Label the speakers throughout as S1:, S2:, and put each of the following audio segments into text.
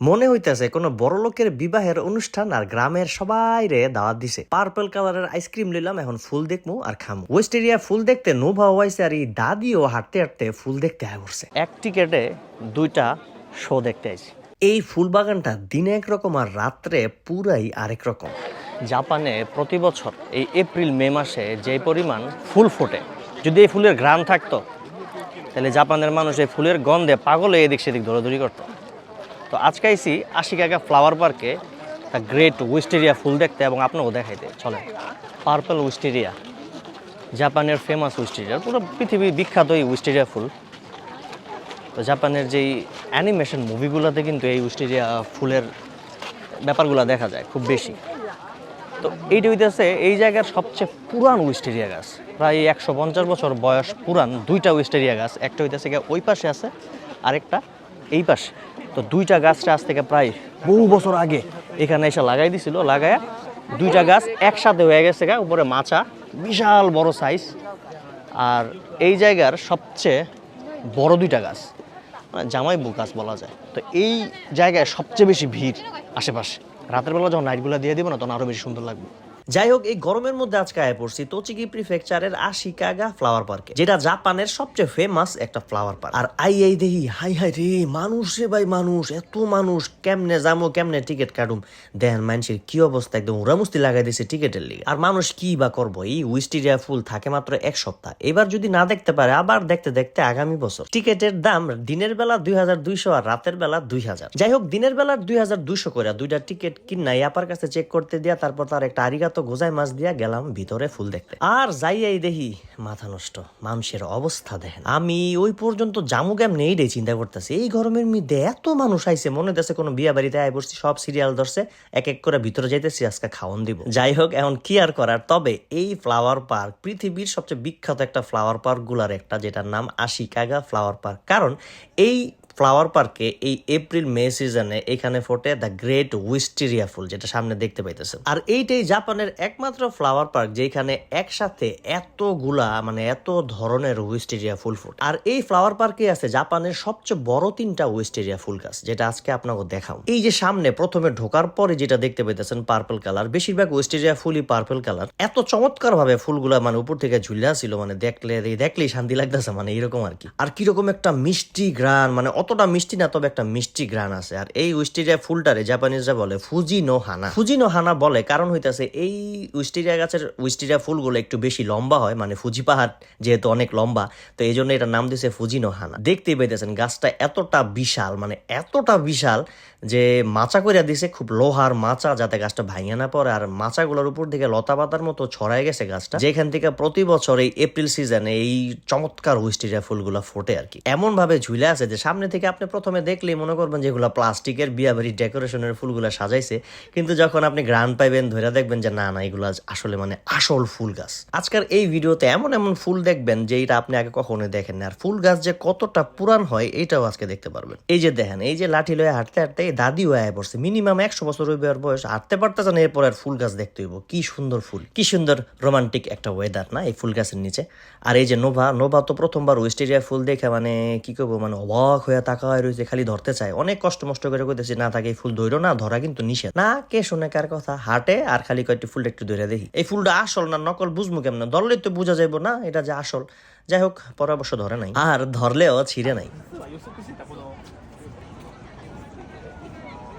S1: মনে হইতেছে কোনো বড় লোকের বিবাহের অনুষ্ঠান আর গ্রামের সবাই রে দাওয়াত দিছে। পার্পল কালারের আইসক্রিম নিলাম এখন ফুল দেখমু আর খামু। ওয়েস্ট এরিয়া ফুল দেখতে নোভা হয়েছে আর এই দাদিও হাঁটতে হাঁটতে ফুল দেখতে আয় পড়ছে এক টিকেটে দুইটা শো দেখতে আইছি। এই ফুল বাগানটা দিনে একরকম আর রাত্রে পুরাই আরেক রকম। জাপানে প্রতি বছর এই এপ্রিল মে মাসে যে পরিমাণ ফুল ফোটে যদি এই ফুলের গ্রাম থাকতো তাহলে জাপানের মানুষ এই ফুলের গন্ধে পাগলে এদিক সেদিক দৌড়াদৌড়ি করতো। তো আজকে আইসি আশিকাগা ফ্লাওয়ার পার্কে দ্য গ্রেট উইস্টেরিয়া ফুল দেখতে এবং আপনাকেও দেখাইতে। চলে পার্পল উইস্টেরিয়া জাপানের ফেমাস উইস্টেরিয়া পুরো পৃথিবী বিখ্যাত এই উইস্টেরিয়া ফুল। তো জাপানের যেই অ্যানিমেশন মুভিগুলোতে কিন্তু এই উইস্টেরিয়া ফুলের ব্যাপারগুলো দেখা যায় খুব বেশি। তো এইটা হইতেছে এই জায়গার সবচেয়ে পুরান উইস্টেরিয়া গাছ। প্রায় একশো পঞ্চাশ বছর বয়স পুরান দুইটা উইস্টেরিয়া গাছ। একটা হইতেছে ওই পাশে আছে, আরেকটা এই পাশে। তো দুইটা গাছটা আজ থেকে প্রায় বহু বছর আগে। এখানে এসে লাগাই দিছিল, লাগায়া দুইটা গাছ একসাথে হয়ে গেছে গা, উপরে মাচা, বিশাল বড় সাইজ আর এই জায়গার সবচেয়ে বড় দুইটা গাছ মানে জামাই বু গাছ বলা যায়। তো এই জায়গায় সবচেয়ে বেশি ভিড় আশেপাশে। রাতের বেলা যখন নাইটগুলো দিয়ে দিব না, তখন আরও বেশি সুন্দর লাগবে। যাই হোক এই গরমের মধ্যে আজকে আয় পড়ছি তোচিকি প্রিফেকচারের আশিকাগা ফ্লাওয়ার পার্কে, যেটা জাপানের সবচেয়ে ফেমাস একটা ফ্লাওয়ার পার্ক। আর আই এই দেহি, হাই হাই রে, মানুষ রে ভাই, মানুষ, এত মানুষ, কেমনে যামো, কেমনে টিকিট কাটুম। দেখেন মানুষের কি অবস্থা, একদম উড়ামুস্তি লাগাই দিছে টিকিটের লিগে। আর মানুষ কি বা করব, এই উইস্টিরিয়া ফুল থাকে মাত্র এক সপ্তাহ। এবার যদি না দেখতে পারে, আবার দেখতে দেখতে আগামী বছর। টিকিটের দাম দিনের বেলা দুই হাজার দুইশো আর রাতের বেলা দুই হাজার। যাই হোক দিনের বেলা দুই হাজার দুইশো করে দুইটা টিকিট কিনা ইয়াপার কাছে চেক করতে দিয়া, তারপর তার একটা আরিগাতো গোজাই মাছ দিয়া গেলাম ভিতরে ফুল দেখতে। আর যাইয়াই দেখি, মাথা নষ্ট মানুষের অবস্থা দেখেন। আমি ওই পর্যন্ত জামু কেম নেই রে চিন্তা করতেছি। এই গরমের মধ্যে এত মানুষ আইছে, মনে হচ্ছে কোনো বিয়া বাড়িতে আয় বসছি সব সিরিয়াল ধরছে, এক এক করে ভিতরে যাইতেছি, আজকে খাওয়ান দিব। যাই হোক, এখন কি আর করার? তবে এই ফ্লাওয়ার পার্ক, পৃথিবীর সবচেয়ে বিখ্যাত একটা ফ্লাওয়ার পার্কগুলার একটা, যেটার নাম আশিকাগা ফ্লাওয়ার পার্ক। কারণ এই ফ্লাওয়ার পার্কে এই এপ্রিল, মে সিজনে এখানে ফোটে দ্য গ্রেট উইস্টেরিয়া ফুল, যেটা সামনে দেখতে পাইতেছেন। আর এইটাই জাপানের একমাত্র ফ্লাওয়ার পার্ক, যেখানে একসাথে এতগুলা মানে এত ধরনের উইস্টেরিয়া ফুল ফোটে। আর এই ফ্লাওয়ার পার্কে আছে জাপানের সবচেয়ে বড় তিনটা উইস্টেরিয়া ফুল গাছ, যেটা আজকে আপনাকে দেখাও এই যে সামনে প্রথমে ঢোকার পরে যেটা দেখতে পাইতেছেন পার্পল কালার বেশিরভাগ ওয়েস্টেরিয়া ফুলই পার্পল কালার এত চমৎকার ভাবে ফুলগুলা মানে উপর থেকে ঝুলিয়া ছিল মানে দেখলে, দেখলেই শান্তি লাগতেছে মানে এরকম আর কি। আর কীরকম একটা মিষ্টি গ্রান মানে অতটা মিষ্টি না, তবে একটা মিষ্টি গ্রান আছে। আর এই উইস্টেরিয়া ফুলটারে জাপানিজরা বলে ফুজি নো হানা ফুজি নো হানা বলে, কারণ হইতেছে এই উইস্টেরিয়া গাছের উইস্টেরিয়া ফুলগুলো একটু বেশি লম্বা হয় মানে ফুজি পাহাড় যেহেতু অনেক লম্বা, তো এই জন্য এটা নাম দিয়েছে ফুজি নো হানা দেখতেই পাইতেছেন গাছটা এতটা বিশাল মানে এতটা বিশাল যে মাচা করে দিছে খুব লোহার মাচা যাতে গাছটা ভাঙে না পড়ে, আর মাচাগুলোর উপর দিকে লতা পাতার মতো ছড়ায় গেছে গাছটা। যেখান থেকে প্রতি বছর এই এপ্রিল সিজনে এই চমৎকার উইস্টেরিয়া ফুলগুলো ফোটে আর কি। এমন ভাবে ঝুলে আছে যে সামনে থেকে আপনি প্রথমে দেখলেই মনে করবেন যেগুলো প্লাস্টিকের বিয়া বাড়ির ডেকোরেশনের ফুলগুলো সাজাইছে। কিন্তু যখন আপনি গ্রান পাইবেন ধরে দেখবেন যে না না, এগুলো আসলে মানে আসল ফুল গাছ। আজকের এই ভিডিওতে এমন এমন ফুল দেখবেন যে এটা আপনি আগে কখনোই দেখেন না আর ফুল গাছ যে কতটা পুরান হয় এটাও আজকে দেখতে পারবেন। এই যে দেখেন, এই যে লাঠি লয়ে হাঁটতে হাঁটতে দাদিও আয় পড়ছে। মিনিমাম একশো বছর আর বয়স, হাঁটতে পারতেছে না, এরপর আর ফুল গাছ দেখতে হইব। কি সুন্দর ফুল, কি সুন্দর রোমান্টিক একটা ওয়েদার না, এই ফুল গাছের নিচে। আর এই যে নোভা নোভা তো প্রথমবার ওয়েস্ট ওয়েস্টেরিয়া ফুল দেখে মানে কি করব মানে অবাক হয়ে তাকা হয়ে রয়েছে খালি ধরতে চায়। অনেক কষ্ট মষ্ট করে কইতেছি, না থাকে, এই ফুল ধরো না, ধরা কিন্তু নিষেধ। না, কে শুনে কার কথা? হাটে, আর খালি কয়েকটি ফুলটা একটু ধরে দেখি। এই ফুলটা আসল না নকল বুঝব কেমন? ধরলে তো বোঝা যাইবো না, এটা যে আসল। যাই হোক, পরামর্শ ধরে নাই। আর ধরলেও ছিঁড়ে নাই।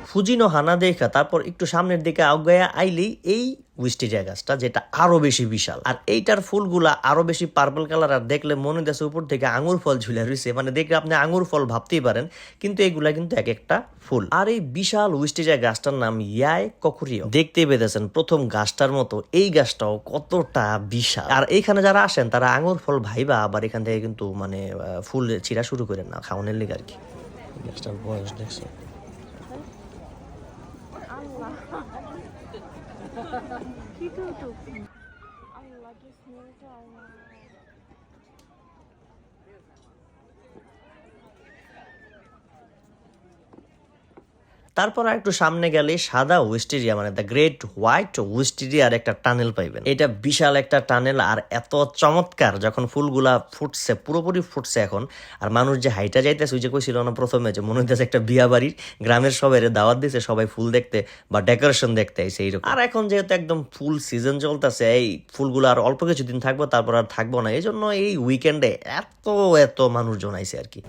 S1: ফুজিনো হানা দেখা, তারপর একটু সামনের দিকে আগায়া আইলেই এই উইস্টেরিয়া গাছটা যেটা আরও বেশি বিশাল। আর এইটার ফুলগুলা আরও বেশি পার্পল কালার আর দেখলে মনে দেশে উপর থেকে আঙুর ফল ঝুলে রয়েছে মানে দেখলে আপনি আঙুর ফল ভাবতেই পারেন, কিন্তু এগুলা কিন্তু এক একটা ফুল। আর এই বিশাল উইস্টেরিয়া গাছটার নাম ইয়াই ককুরিও। দেখতে পেতেছেন প্রথম গাছটার মতো এই গাছটাও কতটা বিশাল। আর এইখানে যারা আসেন, তারা আঙুর ফল ভাইবা, আবার এখান থেকে কিন্তু মানে ফুল ছিঁড়া শুরু করেন না, খাওয়ানোর লেগে আর কি। গাছটার বয়স তারপর আর একটু সামনে গেলে সাদা ওয়েস্টেরিয়া মানে দ্য গ্রেট হোয়াইট ওয়েস্টেরিয়ার একটা টানেল পাইবেন। এটা বিশাল একটা টানেল আর এত চমৎকার, যখন ফুলগুলা ফুটছে, পুরোপুরি ফুটছে এখন। আর মানুষ যে হাইটা যাইতেছে, ওই যে কইছিল না প্রথমে যে মনে হইতেছে একটা বিয়া বাড়ির, গ্রামের সবাই দাওয়াত দিছে, সবাই ফুল দেখতে বা ডেকোরেশন দেখতে আইছে এইরকম। আর এখন যেহেতু একদম ফুল সিজন চলতেছে, এই ফুলগুলো আর অল্প কিছুদিন থাকব, তারপর আর থাকব না। এই জন্য এই উইকেন্ডে এত এত মানুষজন আইছে আর কি।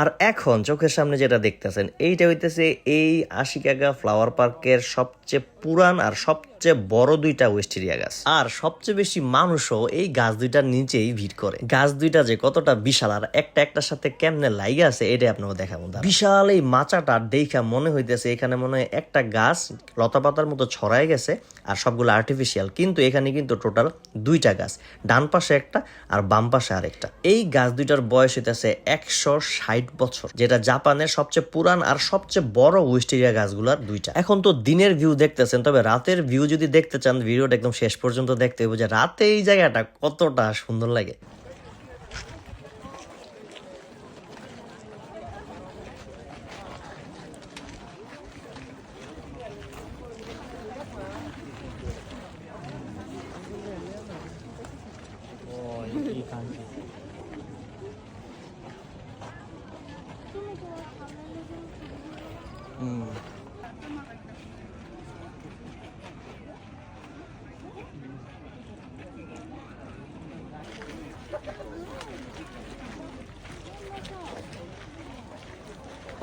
S1: আর এখন চোখের সামনে যেটা দেখতেছেন, এইটা হইতেছে এই আশিকাগা ফ্লাওয়ার পার্কের সবচেয়ে পুরান আর সবচেয়ে বড় দুইটা ওয়েস্টেরিয়া গাছ। আর সবচেয়ে বেশি মানুষও এই গাছ দুইটার নিচেই ভিড় করে। গাছ দুইটা যে কতটা বিশাল, আর একটা একটার সাথে কেমনে লাইগা আছে, এটাই আপনাকে দেখাবো। বিশাল এই মাচাটা দেখা মনে হইতেছে এখানে মনে হয় একটা গাছ লতা মতো ছড়ায় গেছে, আর সবগুলো আর্টিফিশিয়াল কিন্তু এখানে কিন্তু টোটাল দুইটা গাছ, ডান পাশে একটা আর বাম পাশে আরেকটা। এই গাছ দুইটার বয়স হইতেছে একশো ষাট বছর, যেটা জাপানের সবচেয়ে পুরান আর সবচেয়ে বড় ওয়েস্টেরিয়া গাছগুলার দুইটা। এখন তো দিনের ভিউ দেখতেছেন, তবে রাতের ভিউ যদি দেখতে চান, ভিডিওটা একদম শেষ পর্যন্ত দেখতে হবে যে রাতে এই জায়গাটা কতটা সুন্দর লাগে।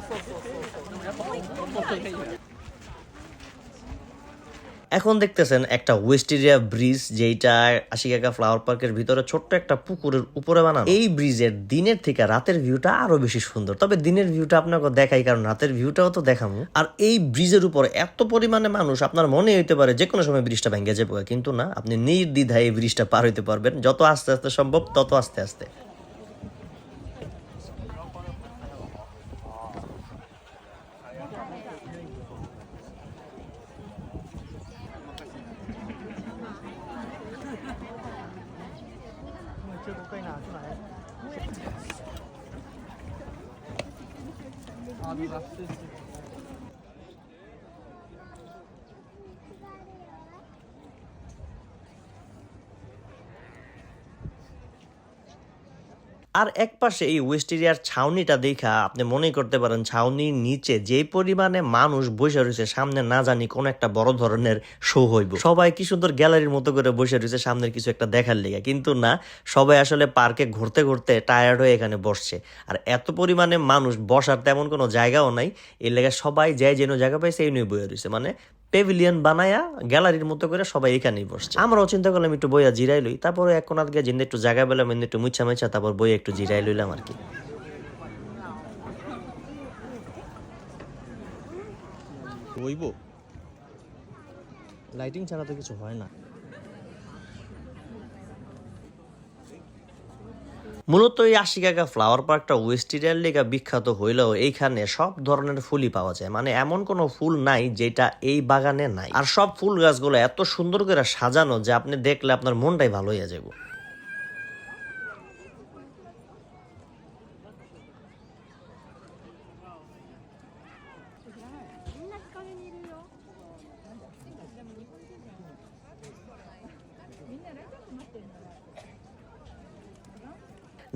S1: そうそうそうそう。এখন দেখতেছেন একটা ওয়েস্টেরিয়া ব্রিজ যেটা আশিকাকা ফ্লাওয়ার পার্কের ভিতরে ছোট্ট একটা পুকুরের উপরে বানানো। এই ব্রিজের দিনের থেকে রাতের ভিউটা আরও বেশি সুন্দর। তবে দিনের ভিউটা আপনাকে দেখাই, কারণ রাতের ভিউটাও তো দেখামু আর এই ব্রিজের উপর এত পরিমাণে মানুষ, আপনার মনে হইতে পারে যে কোনো সময় ব্রিজটা ভেঙে যাবে, কিন্তু না, আপনি নির্দ্বিধায় এই ব্রিজটা পার হইতে পারবেন। যত আস্তে আস্তে সম্ভব, তত আস্তে আস্তে। আর এক পাশে এই ওয়েস্টেরিয়ার ছাউনিটা দেখা আপনি মনে করতে পারেন ছাউনির নিচে যে পরিমাণে মানুষ বসে রয়েছে, সামনে না জানি কোন একটা বড় ধরনের শো হইব। সবাই কি সুন্দর গ্যালারির মতো করে বসে রয়েছে, সামনের কিছু একটা দেখার লেগে। কিন্তু না, সবাই আসলে পার্কে ঘুরতে ঘুরতে টায়ার্ড হয়ে এখানে বসছে। আর এত পরিমাণে মানুষ বসার তেমন কোনো জায়গাও নাই। এর লেগে সবাই যে যেন জায়গা পাইছে এই নিয়ে বয়ে রয়েছে। মানে পেভিলিয়ন বানায়া গ্যালারির মতো করে সবাই এখানেই বসছে। আমরাও চিন্তা করলাম একটু বইয়া জিরাই লই। তারপরে এক গিয়ে একটু জায়গা পেলাম একটু মুচ্ছা মুচ্ছা তারপর বই একটু জিরাই লইলাম আর কি।
S2: হইব লাইটিং ছাড়া তো কিছু হয় না।
S1: মূলত এই আশিকাকা ফ্লাওয়ার পার্কটা ওয়েস্টেরিয়ার লেগা বিখ্যাত হইলেও এইখানে সব ধরনের ফুলই পাওয়া যায়। মানে এমন কোনো ফুল নাই যেটা এই বাগানে নাই। আর সব ফুল গাছগুলো এত সুন্দর করে সাজানো যে আপনি দেখলে আপনার মনটাই ভালো হয়ে যাবে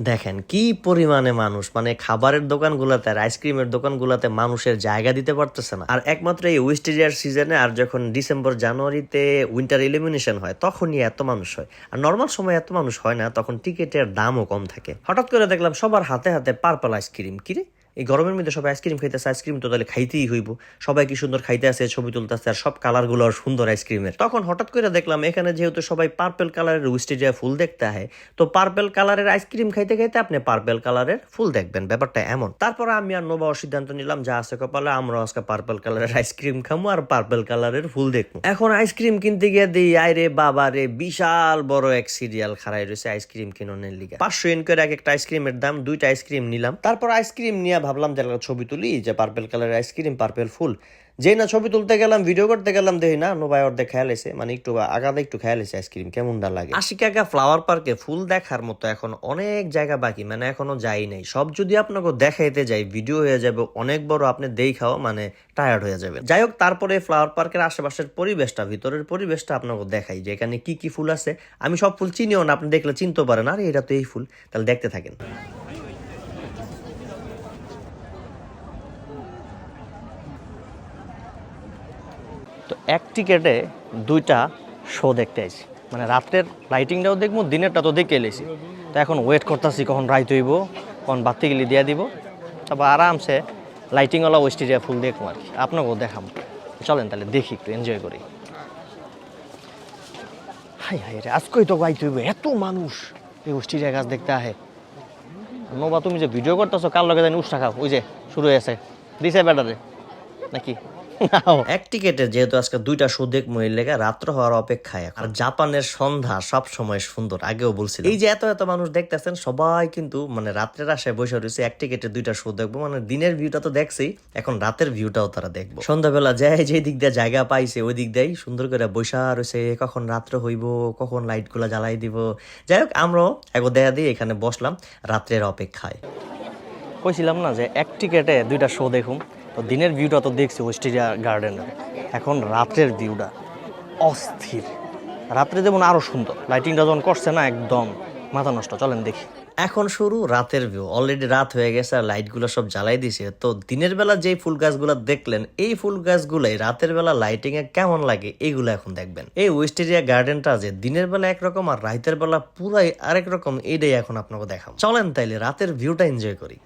S1: দেখেন, কি পরিমাণে মানুষ মানে খাবারের দোকানগুলোতে, আর আইসক্রিমের দোকানগুলোতে মানুষের জায়গা দিতে পারতেছে না। আর একমাত্র এই ওয়েস্ট এরিয়ার সিজনে আর যখন ডিসেম্বর জানুয়ারিতে উইন্টার ইলিমিনেশন হয়, তখনই এত মানুষ হয়। আর নর্মাল সময় এত মানুষ হয় না, তখন টিকিটের দামও কম থাকে। হঠাৎ করে দেখলাম সবার হাতে হাতে পার্পল আইসক্রিম কিরে এই গরমের মধ্যে সবাই আইসক্রিম খাইতেছে আইসক্রিম তো তাহলে খাইতেই হইব। সবাই কি সুন্দর খাইতে আছে, ছবি তুলতেছে, আর সব কালারগুলো সুন্দর আইসক্রিমের তখন হঠাৎ করে দেখলাম এখানে যেহেতু সবাই পার্পেল কালারের উইস্টেরিয়া ফুল দেখতে হয় তো পার্পেল কালারের আইসক্রিম খাইতে খাইতে আপনি পার্পেল কালারের ফুল দেখবেন, ব্যাপারটা এমন। তারপর আমি আর নোবা সিদ্ধান্ত নিলাম, যা আছে কপালে আমরা আজকে পার্পেল কালারের আইসক্রিম খামো আর পার্পেল কালারের ফুল দেখব এখন আইসক্রিম কিনতে গিয়ে দিই, আইরে বাবা রে, বিশাল বড় এক সিরিয়াল খাড়াই রয়েছে আইসক্রিম কিনোনের লিগে। পাঁচশো এন করে এক একটা আইসক্রিমের দাম, দুইটা আইসক্রিম নিলাম। তারপর আইসক্রিম নিয়ে ভাবলাম যে ছবি তুলি যে পার্পেল কালারের আইসক্রিম পার্পেল ফুল। যেই না ছবি তুলতে গেলাম ভিডিও করতে গেলাম, দেখি না নো ভাই অর্ধেক খেয়াল এসে মানে একটু আগাদা একটু খেয়াল এসে আইসক্রিম কেমনটা লাগে। আশিক একা ফ্লাওয়ার পার্কে ফুল দেখার মতো এখন অনেক জায়গা বাকি মানে এখনও যাই নাই। সব যদি আপনাকে দেখাইতে যাই ভিডিও হয়ে যাবে, অনেক বড় আপনি দেখাও মানে টায়ার্ড হয়ে যাবে যাই হোক, তারপরে ফ্লাওয়ার পার্কের আশেপাশের পরিবেশটা, ভিতরের পরিবেশটা আপনাকে দেখাই যে এখানে কি কি ফুল আছে। আমি সব ফুল চিনিও না, আপনি দেখলে চিনতে পারেন, আরে এটা তো এই ফুল, তাহলে দেখতে থাকেন। এক টিকেটে দুইটা শো দেখতে আইছি। মানে রাত্রের লাইটিংটাও দেখব, দিনেরটা তো দেখে এলেছি তো এখন ওয়েট করতেছি কখন রাইত হইব, কখন বাতি গেলি দিয়া দিব। তারপর আরামসে লাইটিংওয়ালা ওয়েস্টেরিয়া ফুল দেখব আর কি। আপনাকেও দেখাম চলেন তাহলে দেখি একটু এনজয় করি। হাই হাই রে, আজকেই তো গাইতে হইব, এত মানুষ এই ওয়েস্টেরিয়া গাছ দেখতে আহে। নোবা, তুমি যে ভিডিও করতেছো, কার লগে জানি উষ্টা খাও ওই যে, শুরু হয়েছে দিছে ব্যাটারে। নাকি? এক টিকেটে যেহেতু আজকে দুইটা শো দেখব লেগে রাত্র হওয়ার অপেক্ষায়। আর জাপানের সন্ধ্যা সব সময় সুন্দর আগেও বলছিল এই যে এত এত মানুষ দেখতেছেন সবাই কিন্তু মানে রাত্রের আশায় বসে রয়েছে এক টিকেটে দুইটা শো দেখব। মানে দিনের ভিউটা তো দেখছি এখন রাতের ভিউটাও তারা দেখব। সন্ধ্যাবেলা যায় যে দিক দিয়ে জায়গা পাইছে ওই দিক দিয়েই সুন্দর করে বসা রয়েছে কখন রাত্র হইব কখন লাইটগুলা জ্বালাই দিব। যাই হোক আমরাও একবার দেখা দিয়ে এখানে বসলাম রাত্রের অপেক্ষায়। কইছিলাম না যে এক টিকেটে দুইটা শো দেখুন তো দিনের ভিউটা তো দেখছি ওয়েস্টেরিয়া গার্ডেনের এখন রাত্রের ভিউটা অস্থির। রাত্রে যেমন আরও সুন্দর। লাইটিংটা যখন করছে না, একদম মাথা নষ্ট। চলেন দেখি। এখন শুরু রাতের ভিউ অলরেডি রাত হয়ে গেছে আর লাইটগুলো সব জ্বালাই দিছে। তো দিনের বেলা যেই ফুল গাছগুলো দেখলেন, এই ফুল গাছগুলাই রাতের বেলা লাইটিং এ কেমন লাগে এইগুলো এখন দেখবেন। এই ওয়েস্টেরিয়া গার্ডেনটা যে দিনের বেলা একরকম আর রাতের বেলা পুরাই আরেক রকম, এইটাই এখন আপনাকে দেখাম চলেন তাইলে রাতের ভিউটা এনজয় করি।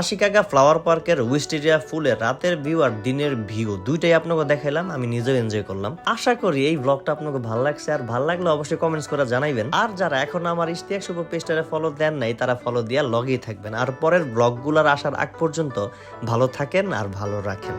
S1: আশিকাগা ফ্লাওয়ার পার্কের উইস্টেরিয়া ফুলে রাতের ভিউ আর দিনের ভিউ দুইটাই আপনাকে দেখাইলাম, আমি নিজেও এনজয় করলাম। আশা করি এই ব্লগটা আপনাকে ভালো লাগছে, আর ভালো লাগলে অবশ্যই কমেন্টস করে জানাইবেন। আর যারা এখন আমার ইশতিয়াক শুভ পেজটারে ফলো দেন নাই, তারা ফলো দিয়া লগেই থাকবেন। আর পরের ব্লগগুলোর আসার আগ পর্যন্ত ভালো থাকেন আর ভালো রাখেন।